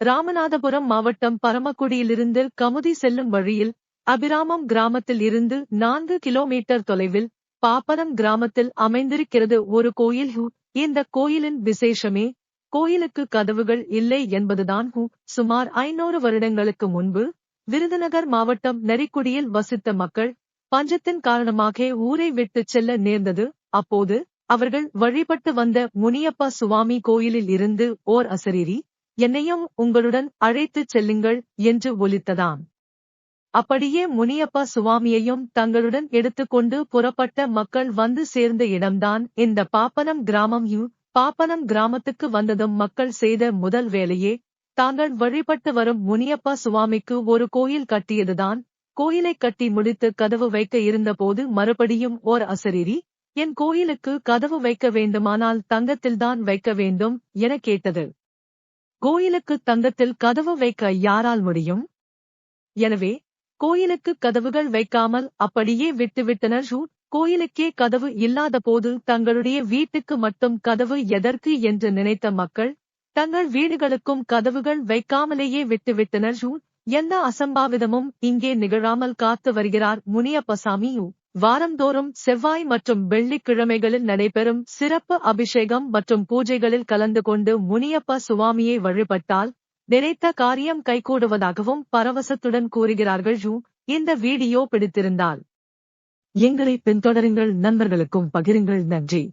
ராமநாதபுரம் மாவட்டம் பரமக்குடியிலிருந்து கமுதி செல்லும் வழியில் அபிராமம் கிராமத்தில் இருந்து நான்கு கிலோமீட்டர் தொலைவில் பாப்பனம் கிராமத்தில் அமைந்திருக்கிறது ஒரு கோயில். ஹூ. இந்த கோயிலின் விசேஷமே. கோயிலுக்கு கதவுகள் இல்லை என்பதுதான் ஹூ. சுமார் ஐநூறு வருடங்களுக்கு முன்பு விருதுநகர் மாவட்டம் நரிக்குடியில் வசித்த மக்கள் பஞ்சத்தின் காரணமாக ஊரை விட்டுச் செல்ல நேர்ந்தது. அப்போது அவர்கள் வழிபட்டு வந்த முனியப்பா சுவாமி கோயிலில் இருந்து ஓர் அசரீரி என்னையும் உங்களுடன் அழைத்துச் செல்லுங்கள் என்று ஒலித்ததாம். அப்படியே முனியப்பா சுவாமியையும் தங்களுடன் எடுத்துக்கொண்டு புறப்பட்ட மக்கள் வந்து சேர்ந்த இடம்தான் இந்த பாப்பனம் கிராமம். யூ பாப்பனம் கிராமத்துக்கு வந்ததும் மக்கள் செய்த முதல் வேலையே தாங்கள் வழிபட்டு வரும் முனியப்பா சுவாமிக்கு ஒரு கோயில் கட்டியதுதான். கோயிலை கட்டி முடித்து கதவு வைக்க இருந்தபோது மறுபடியும் ஓர் அசரீரி என் கோயிலுக்கு கதவு வைக்க வேண்டுமானால் தங்கத்தில்தான் வைக்க வேண்டும் என கேட்டது. கோயிலுக்கு தங்கத்தில் கதவு வைக்க யாரால் முடியும்? எனவே கோயிலுக்கு கதவுகள் வைக்காமல் அப்படியே விட்டுவிட்டனர் ஷூட். கோயிலுக்கே கதவு இல்லாத போது தங்களுடைய வீட்டுக்கு மட்டும் கதவு எதற்கு என்று நினைத்த மக்கள் தங்கள் வீடுகளுக்கும் கதவுகள் வைக்காமலேயே விட்டுவிட்டனர் ஷூட். எந்த அசம்பாவிதமும் இங்கே நிகழாமல் காத்து வருகிறார் முனியப்பசாமி வாரந்தோறும் செவ்வாய் மற்றும் வெள்ளிக்கிழமைகளில் நடைபெறும் சிறப்பு அபிஷேகம் மற்றும் பூஜைகளில் கலந்து கொண்டு முனியப்ப சுவாமியை வழிபட்டால் நினைத்த காரியம் கைகூடுவதாகவும் பரவசத்துடன் கூறுகிறார்கள் யூ. இந்த வீடியோ பிடித்திருந்தால் எங்களை பின்தொடருங்கள் நண்பர்களுக்கும் பகிருங்கள் நன்றி.